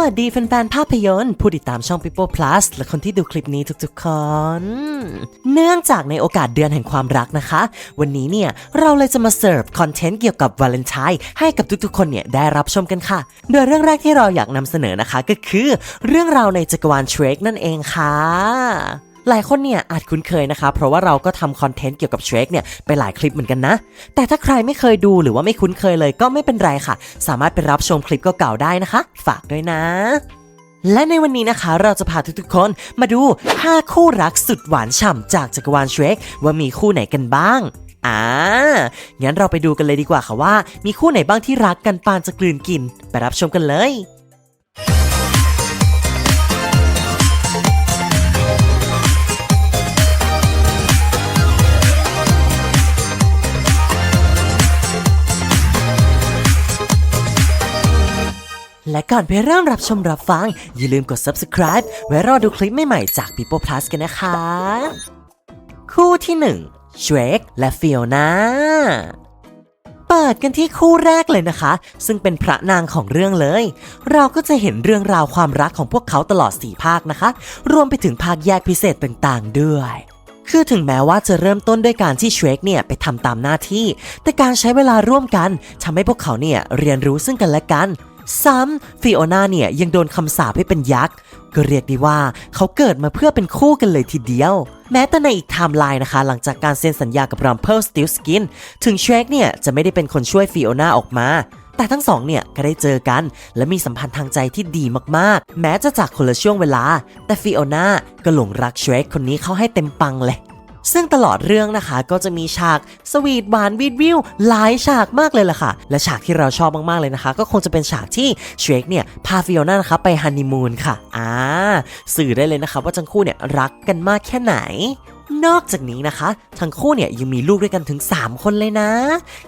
วัสดีแฟนๆภาพยนตร์ผู้ติดตามช่อง People Plus และคนที่ดูคลิปนี้ทุกๆคนเนื่องจากในโอกาสเดือนแห่งความรักนะคะ วันนี้เนี่ยเราเลยจะมาเสิร์ฟคอนเทนต์เกี่ยวกับวาเลนไทน์ให้กับทุกๆ คนเนี่ยได้รับชมกันค่ะ โดยเรื่องแรกที่เราอยากนำเสนอนะคะก็คือ เรื่องราวในจักรวาลเทรคนั่นเองค่ะ หลายคนเนี่ยอาจคุ้นเคยนะคะเพราะว่าเราก็ทำคอนเทนต์เกี่ยวกับเชคเนี่ยไปหลายคลิปเหมือนกันนะ แต่ถ้าใครไม่เคยดูหรือว่าไม่คุ้นเคยเลยก็ไม่เป็นไรค่ะ สามารถไปรับชมคลิปเก่าๆได้นะคะ ฝากด้วยนะและในวันนี้นะคะเราจะพาทุกๆคนมาดู 5 คู่รักสุดหวานฉ่ำจากจักรวาลเชคว่ามีคู่ไหนกันบ้าง อ่า งั้นเราไปดูกันเลยดีกว่าค่ะว่า มีคู่ไหนบ้างที่รักกันปานจะกลืนกิน ไปรับชมกันเลย ก่อนไปเริ่มรับชมรับฟัง อย่าลืมกด subscribe ไว้รอดูคลิปใหม่ๆจาก People Plus กันนะคะ คู่ที่1 Shrek และ Fiona เปิดกันที่คู่แรกเลยนะคะ ซึ่งเป็นพระนางของเรื่องเลย เราก็จะเห็นเรื่องราวความรักของพวกเขาตลอด 4 ภาคนะคะ รวมไปถึงภาคแยกพิเศษต่างๆ ด้วยคือถึงแม้ว่าจะเริ่มต้นด้วยการที่เชคเนี่ยไปทำตามหน้าที่ แต่การใช้เวลาร่วมกันทำให้พวกเขาเนี่ยเรียนรู้ซึ่งกันและกัน ซ้ำฟิโอนาเนี่ยยังโดนคำสาปให้เป็นยักษ์ ก็เรียกได้ว่าเขาเกิดมาเพื่อเป็นคู่กันเลยทีเดียว แม้แต่ในอีกไทม์ไลน์นะคะ หลังจากการเซ็นสัญญากับรัมเพ l ลสติลสกินถึงเชคเนี่ยจะไม่ได้เป็นคนช่วยฟิโอนาออกมาแต่ทั้งสองเนี่ยก็ได้เจอกัน และมีสัมพันธ์ทางใจที่ดีมากๆ แม้จะจากคนละช่วงเวลา แต่ฟิโอนาก็หลงรักเชคคนนี้เขาให้เต็มปังเลย ซึ่งตลอดเรื่องนะคะก็จะมีฉากสวีทหวานวิดวิวหลายฉากมากเลยล่ะค่ะ และฉากที่เราชอบมากๆเลยนะคะ ก็คงจะเป็นฉากที่เชคเนี่ยพาฟิโอน่านะคะไปฮันนีมูนค่ะอ่าสื่อได้เลยนะคะว่าทั้งคู่เนี่ยรักกันมากแค่ไหนนอกจากนี้นะคะ ทั้งคู่เนี่ยยังมีลูกด้วยกันถึง 3 คนเลยนะ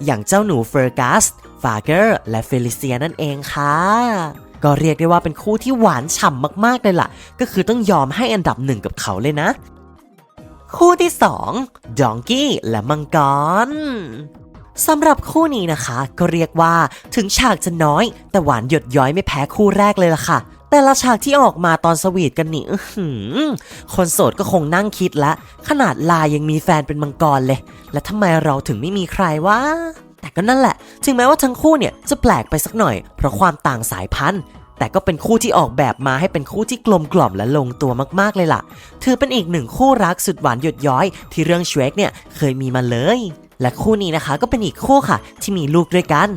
อย่างเจ้าหนูเฟอร์กัส ฟาเกอร์ และเฟลิเซียนั่นเองค่ะ ก็เรียกได้ว่าเป็นคู่ที่หวานฉ่ำมากๆเลยล่ะ ก็คือต้องยอมให้อันดับหนึ่งกับเขาเลยนะ คู่ที่2ดองกี้และมังกรสำหรับคู่นี้นะคะ ก็เรียกว่าถึงฉากจะน้อย แต่หวานหยดย้อยไม่แพ้คู่แรกเลยล่ะค่ะ แต่ละฉากที่ออกมาตอนสวีทกันนี่คนโสดก็คงนั่งคิดละ ขนาดลายังมีแฟนเป็นมังกรเลย และทำไมเราถึงไม่มีใครวะแต่ก็นั่นแหละ ถึงแม้ว่าทั้งคู่เนี่ยจะแปลกไปสักหน่อย เพราะความต่างสายพันธุ์ แต่ก็เป็นคู่ที่ออกแบบมาให้เป็นคู่ที่กลมกล่อมและลงตัวมากๆเลยล่ะ ถือเป็นอีกหนึ่งคู่รักสุดหวานหยดย้อย ที่เรื่องเชคเนี่ยเคยมีมาเลย และคู่นี้นะคะก็เป็นอีกคู่ค่ะ ที่มีลูกด้วยกัน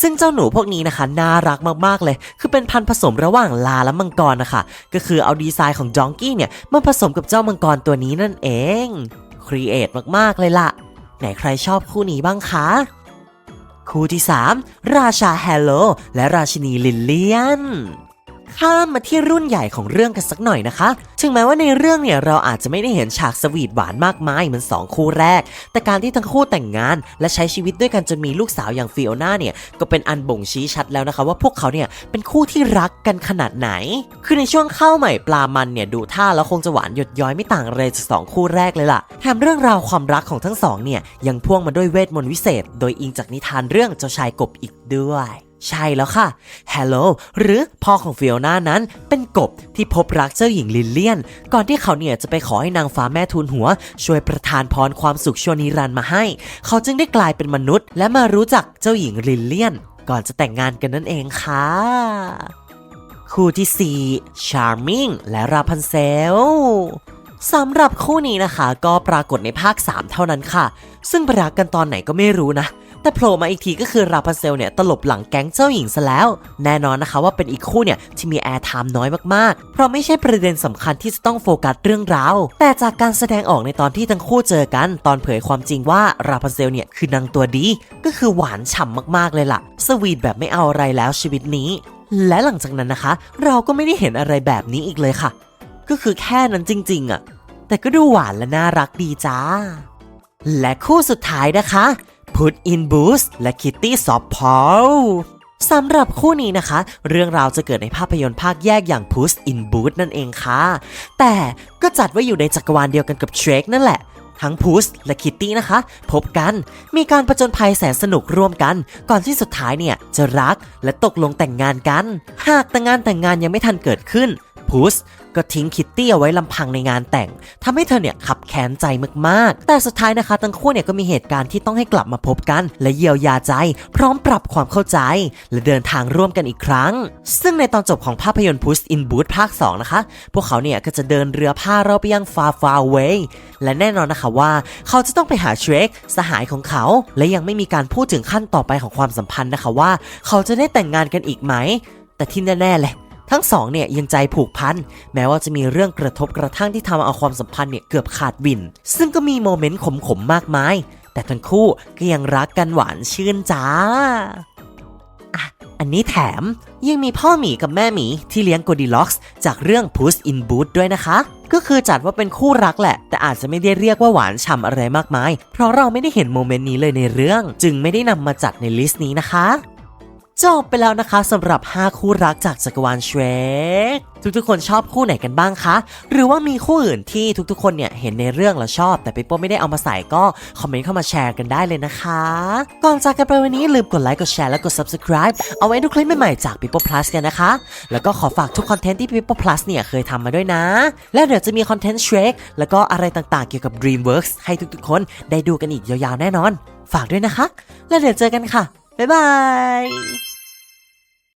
ซึ่งเจ้าหนูพวกนี้นะคะน่ารักมากๆเลย คือเป็นพันธุ์ผสมระหว่างลาและมังกรนะคะ ก็คือเอาดีไซน์ของจองกี้เนี่ยมาผสมกับเจ้ามังกรตัวนี้นั่นเอง ครีเอทมากๆเลยล่ะ ไหนใครชอบคู่นี้บ้างคะ คู่ที่ 3 ราชาแฮโลและราชินีลิลเลียน ข้ามมาที่รุ่นใหญ่ของเรื่องกันสักหน่อยนะคะ ถึงแม้ว่าในเรื่องเนี่ยเราอาจจะไม่ได้เห็นฉากสวีทหวานมากมายเหมือน2 คู่แรก แต่การที่ทั้งคู่แต่งงาน และใช้ชีวิตด้วยกันจนมีลูกสาวอย่างฟิโอนาเนี่ยก็เป็นอันบ่งชี้ชัดแล้วนะคะ ว่าพวกเขาเนี่ยเป็นคู่ที่รักกันขนาดไหน คือในช่วงเข้าใหม่ปลามันเนี่ยดูท่าแล้วคงจะหวานหยดย้อยไม่ต่างอะไรจากสองคู่แรกเลยล่ะแถมเรื่องราวความรักของทั้งสองเนี่ยยังพ่วงมาด้วยเวทมนต์วิเศษ โดยอิงจากนิทานเรื่องเจ้าชายกบอีกด้วย ใช่แล้วค่ะฮ l โ o หรือพ่อของฟิโอนานั้นเป็นกบที่พบรักเจ้าหญิงลิลเลียน ก่อนที่เขาเนี่ยจะไปขอให้นางฟ้าแม่ทูลหัว ช่วยประทานพรความสุขชั่วนิรันดร์มาให้ เขาจึงได้กลายเป็นมนุษย์ และมารู้จักเจ้าหญิงลิลเลียน ก่อนจะแต่งงานกันนั่นเองค่ะคู่ที่ 4 Charming และราพันเซลสำหรับคู่นี้นะคะ ก็ปรากฏในภาค 3 เท่านั้นค่ะ ซึ่งปรักกันตอนไหนก็ไม่รู้นะ แต่โผล่มาอีกทีก็คือราพันเซลเนี่ยตลบหลังแก๊งเจ้าหญิงซะแล้ว แน่นอนนะคะว่าเป็นอีกคู่เนี่ยที่มีแอร์ไทม์น้อยมากๆ เพราะไม่ใช่ประเด็นสำคัญที่จะต้องโฟกัสเรื่องราว แต่จากการแสดงออกในตอนที่ทั้งคู่เจอกัน ตอนเผยความจริงว่าราพันเซลเนี่ยคือนางตัวดี ก็คือหวานฉ่ำมากๆเลยล่ะ สวีทแบบไม่เอาอะไรแล้วชีวิตนี้ และหลังจากนั้นนะคะ เราก็ไม่ได้เห็นอะไรแบบนี้อีกเลยค่ะ ก็คือแค่นั้นจริงๆอะแต่ก็ดูหวานและน่ารักดีจ้า และคู่สุดท้ายนะคะ Put in Boost และ Kitty Soft Paw สำหรับคู่นี้นะคะ เรื่องราวจะเกิดในภาพยนตร์ภาคแยกอย่าง Puss in Boots นั่นเองค่ะ แต่ก็จัดไว้อยู่ในจักรวาลเดียวกันกับ Shrek นั่นแหละ ทั้งพูสและคิตตี้นะคะ พบกันมีการประจนภัยแสนสนุกร่วมกัน ก่อนที่สุดท้ายเนี่ยจะรักและตกลงแต่งงานกัน หากแต่งงานแต่งงานยังไม่ทันเกิดขึ้น พูสก็ทิ้งคิตตี้เอาไว้ลำพังในงานแต่งทำให้เธอเนี่ยขับแค้นใจมากๆ แต่สุดท้ายนะคะทั้งคู่เนี่ยก็มีเหตุการณ์ที่ต้องให้กลับมาพบกัน และเยียวยาใจ พร้อมปรับความเข้าใจ และเดินทางร่วมกันอีกครั้ง ซึ่งในตอนจบของภาพยนตร์ Puss in Boots ภาค 2 นะคะ พวกเขาเนี่ยก็จะเดินเรือผ้าเราไปยัง far far away และแน่นอนนะคะว่า เขาจะต้องไปหาเชรกสหายของเขา และยังไม่มีการพูดถึงขั้นต่อไปของความสัมพันธ์นะคะว่า เขาจะได้แต่งงานกันอีกไหม แต่ที่แน่ๆเลย ทั้งสองเนี่ยยังใจผูกพันแม้ว่าจะมีเรื่องกระทบกระทั่งที่ทำเอาความสัมพันธ์เนี่ยเกือบขาดบิน ซึ่งก็มีโมเมนต์ขมๆมากมาย แต่ทั้งคู่ก็ยังรักกันหวานชื่นจ้าอันนี้แถมยังมีพ่อหมีกับแม่หมีที่เลี้ยงโกดิล็อกส์จากเรื่อง Puss in Boots ด้วยนะคะ ก็คือจัดว่าเป็นคู่รักแหละ แต่อาจจะไม่ได้เรียกว่าหวานฉ่ำอะไรมากมาย เพราะเราไม่ได้เห็นโมเมนต์นี้เลยในเรื่อง จึงไม่ได้นำมาจัดในลิสต์นี้นะคะ จบไปแล้วนะคะสำหรับ 5 คู่รักจากจักรวาลเชรกทุกๆ คนชอบคู่ไหนกันบ้างคะ หรือว่ามีคู่อื่นที่ทุกๆ คนเนี่ยเห็นในเรื่องแล้วชอบ แต่เปโป้ไม่ได้เอามาใส่ก็คอมเมนต์เข้ามาแชร์กันได้เลยนะคะ ก่อนจากกันไปวันนี้ลืมกดไลค์กดแชร์และกด subscribe เอาไว้ดูคลิปใหม่ๆจาก People Plus กันนะคะ แล้วก็ขอฝากทุกคอนเทนต์ที่ People Plus เนี่ยเคยทำมาด้วยนะ แล้วเดี๋ยวจะมีคอนเทนต์เชรกแล้วก็อะไรต่างๆ เกี่ยวกับ DreamWorks ให้ทุกๆ คนได้ดูกันอีกยาวๆแน่นอน ฝากด้วยนะคะ แล้วเดี๋ยวเจอกันค่ะ บ๊ายบาย